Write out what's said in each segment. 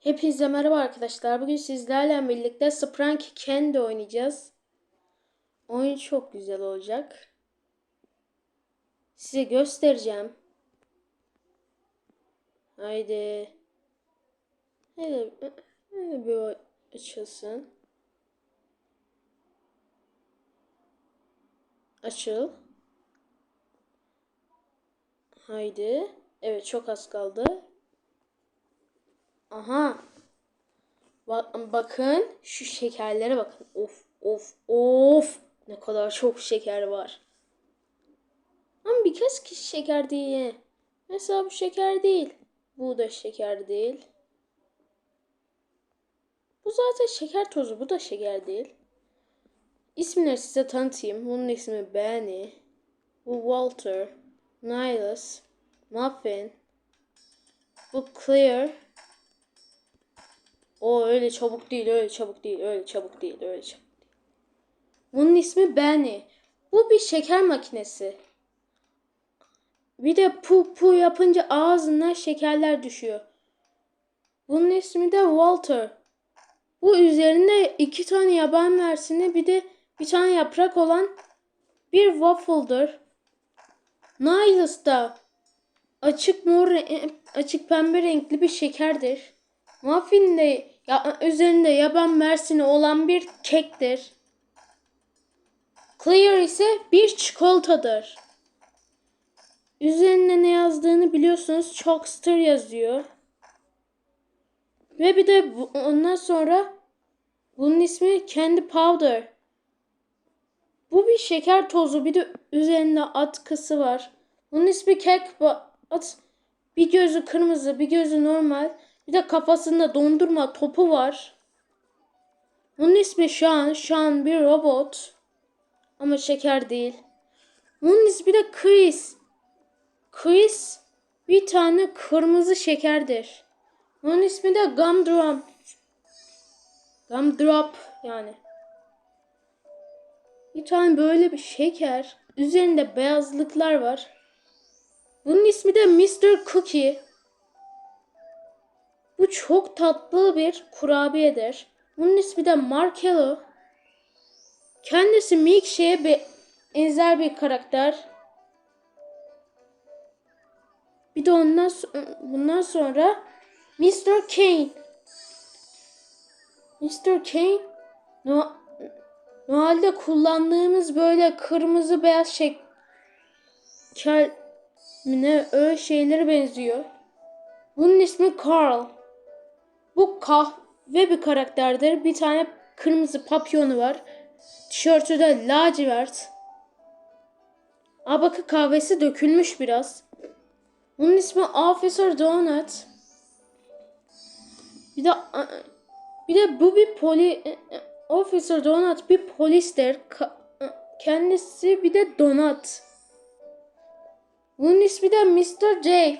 Hepinize merhaba arkadaşlar. Bugün sizlerle birlikte Sprank Candy oynayacağız. Oyun çok güzel olacak. Size göstereceğim. Haydi. Haydi, haydi bir açılsın. Açıl. Haydi. Evet çok az kaldı. Aha. Ba- bakın şu şekerlere bakın. Of of of. Ne kadar çok şeker var. Ama birkaç kişi şeker değil. Mesela bu şeker değil. Bu da şeker değil. Bu zaten şeker tozu. Bu da şeker değil. İsimleri size tanıtayım. Bunun ismi Benny. Bu Walter. Nihilus. Muffin. Bu Clear. O öyle çabuk değil, öyle çabuk değil, öyle çabuk değil, öyle çabuk değil. Bunun ismi Benny. Bu bir şeker makinesi. Bir de pu pu yapınca ağzından şekerler düşüyor. Bunun ismi de Walter. Bu üzerinde iki tane yaban mersini bir de bir tane yaprak olan bir waffle'dır. Nihilus da açık mor, açık pembe renkli bir şekerdir. Muffin ya, üzerinde yaban mersini olan bir kektir. Clear ise bir çikolatadır. Üzerinde ne yazdığını biliyorsunuz. Chokster yazıyor. Ve bir de bu- ondan sonra bunun ismi Candy Powder. Bu bir şeker tozu. Bir de üzerinde atkısı var. Bunun ismi kek at. Bir gözü kırmızı, bir gözü normal. Bir de kafasında dondurma topu var. Bunun ismi Sean. Sean bir robot. Ama şeker değil. Bunun ismi de Chris. Chris bir tane kırmızı şekerdir. Bunun ismi de Gumdrop. Gumdrop yani. Bir tane böyle bir şeker. Üzerinde beyazlıklar var. Bunun ismi de Mr. Cookie. Bu çok tatlı bir kurabiyedir. Bunun ismi de Markello. Kendisi Milkshake'e be- benzer bir karakter. Bir de ondan bundan sonra Mr. Kane. Mr. Kane no Noel'de kullandığımız böyle kırmızı beyaz şeker mi ne öyle şeylere benziyor. Bunun ismi Carl. Bu kahve bir karakterdir. Bir tane kırmızı papyonu var. Tişörtü de lacivert. Aa bakın kahvesi dökülmüş biraz. Bunun ismi Officer Donut. Bir de bir de bu bir poli Officer Donut bir polistir. Ka- kendisi bir de donut. Bunun ismi de Mr. J.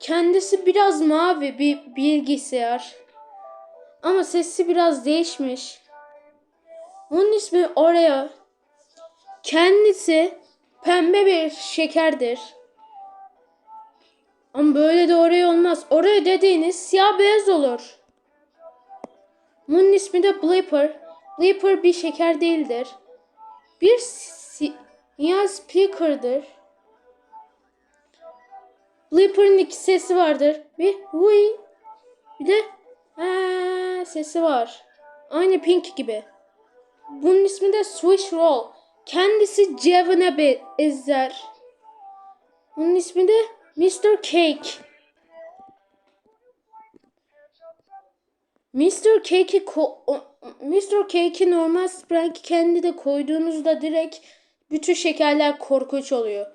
Kendisi biraz mavi bir bilgisayar. Ama sesi biraz değişmiş. Onun ismi Oreo. Kendisi pembe bir şekerdir. Ama böyle de Oreo olmaz. Oreo dediğiniz siyah beyaz olur. Bunun ismi de Blipper. Blipper bir şeker değildir. Bir si- siyah speaker'dır. Blipper'ın iki sesi vardır. Bir huy bir de "Aa" sesi var. Aynı Pink gibi. Bunun ismi de Swish Roll. Kendisi Jevon'a benzer. Bunun ismi de Mr. Cake. Mr. Cake'i Mr. Cake'i normal Sprank kendi de koyduğunuzda direkt bütün şekerler korkunç oluyor.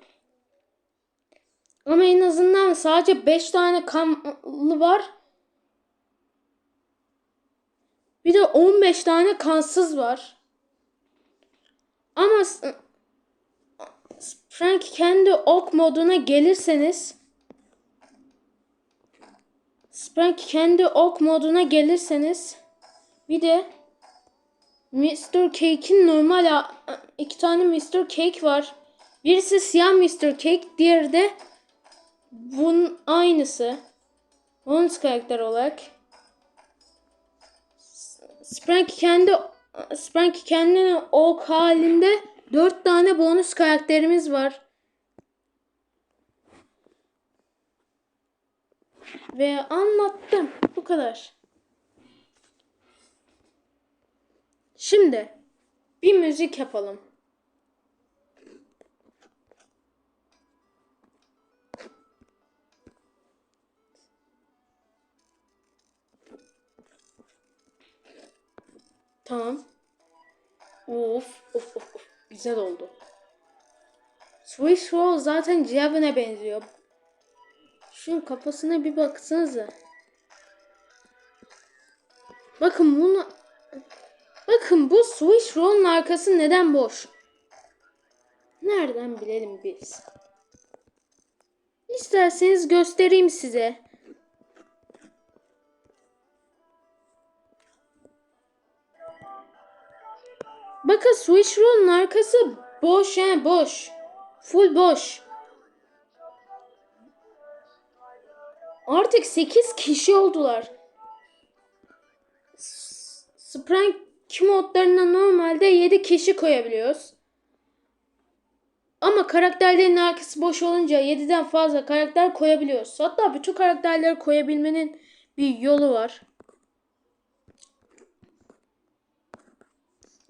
Ama en azından sadece 5 tane kanlı var. Bir de 15 tane kansız var. Ama Frank kendi ok moduna gelirseniz Frank kendi ok moduna gelirseniz bir de Mr. Cake'in normal iki tane Mr. Cake var. Birisi siyah Mr. Cake, diğeri de bunun aynısı. Bonus karakter olarak. Sprank kendi Sprank kendine ok halinde dört tane bonus karakterimiz var. Ve anlattım. Bu kadar. Şimdi bir müzik yapalım. Tamam. Of, of, of, of. Güzel oldu. Swiss Roll zaten Javen'e benziyor. Şunun kafasına bir baksanıza. Bakın bunu... Bakın bu Swiss Roll'un arkası neden boş? Nereden bilelim biz? İsterseniz göstereyim size. Bakın Switch Roll'un arkası boş he boş. Full boş. Artık 8 kişi oldular. Sprank modlarına normalde 7 kişi koyabiliyoruz. Ama karakterlerin arkası boş olunca 7'den fazla karakter koyabiliyoruz. Hatta bütün karakterleri koyabilmenin bir yolu var.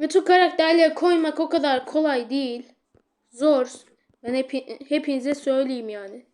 Bütün karakterleri koymak o kadar kolay değil. Zor. Ben hepi, hepinize söyleyeyim yani.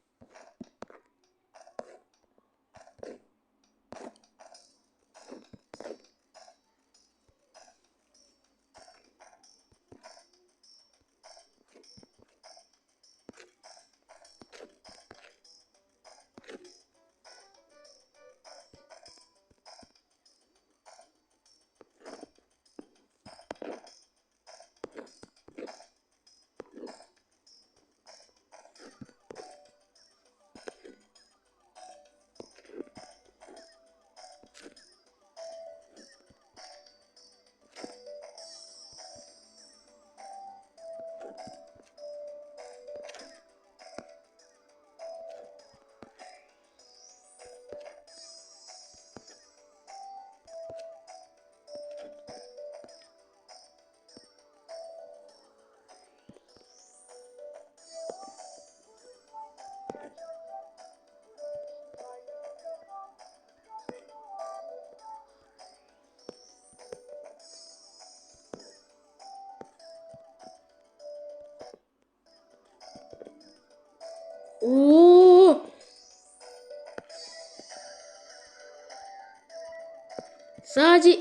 Sadece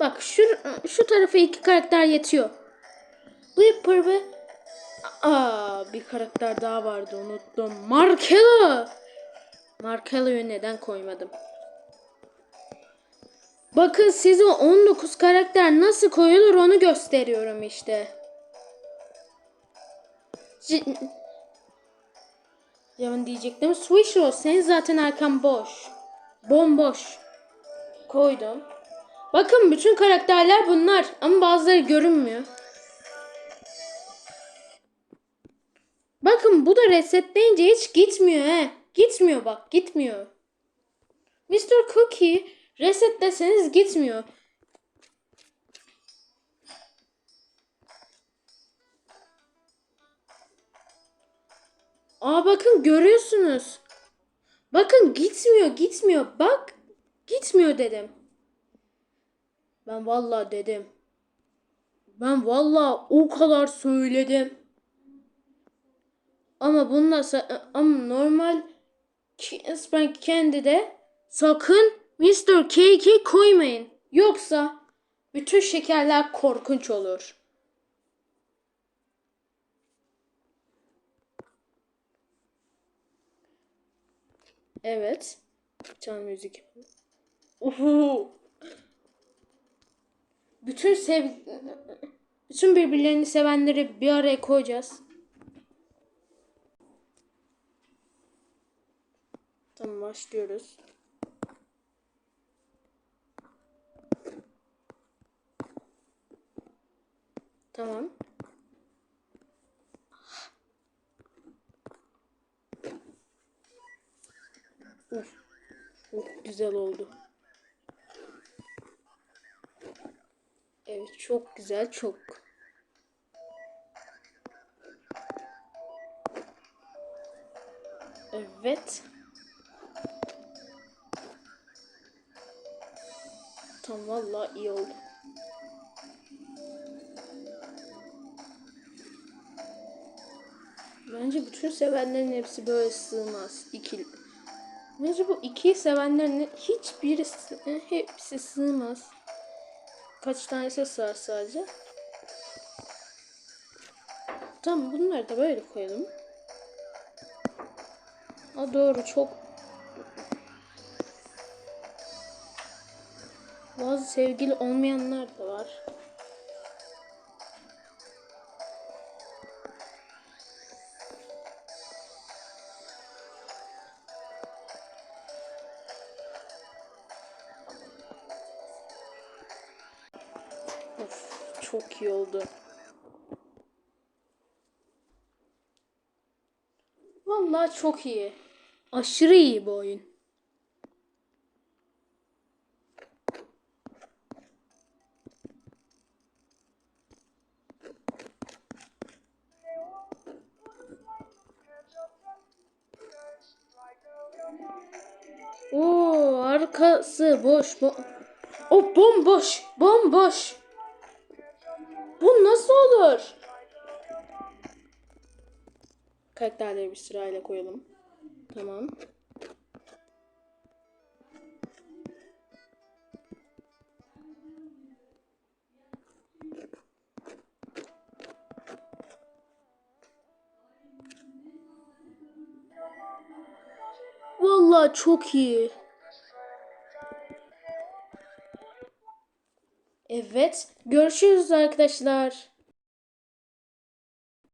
bak şu şu tarafa iki karakter yetiyor. Whipper ve Aa, bir karakter daha vardı unuttum. Markello. Markello'yu neden koymadım? Bakın size 19 karakter nasıl koyulur onu gösteriyorum işte. Yaman diyecektim. Rose senin zaten arkan boş. Bomboş. Koydum. Bakın bütün karakterler bunlar ama bazıları görünmüyor. Bakın bu da resetleyince hiç gitmiyor he. Gitmiyor bak gitmiyor. Mr. Cookie resetleseniz gitmiyor. Aa bakın görüyorsunuz. Bakın gitmiyor gitmiyor. Bak gitmiyor dedim. Ben vallahi dedim. Ben vallahi o kadar söyledim. Ama bununla ama normal Ki- Sprank Candy'de sakın Mr. Cake'i koymayın. Yoksa bütün şekerler korkunç olur. Evet. Can müzik. Uhu. Bütün sev bütün birbirlerini sevenleri bir araya koyacağız. Tamam başlıyoruz. Tamam. Uf. Uf, güzel oldu. Evet çok güzel çok. Evet. Tam vallahi iyi oldu. Bence bütün sevenlerin hepsi böyle sığmaz. İki. Bence bu ikiyi sevenlerin hiçbirisi hepsi sığmaz. Kaç tanesi sığar sadece. Tamam bunları da böyle koyalım. Ha doğru çok bazı sevgili olmayanlar da var. Çok iyi oldu. Vallahi çok iyi. Aşırı iyi bu oyun. Oo, arkası boş. Bo o bomboş. Bomboş. Bu nasıl olur? Karakterleri bir sırayla koyalım. Tamam. Vallahi çok iyi. Evet. Görüşürüz arkadaşlar.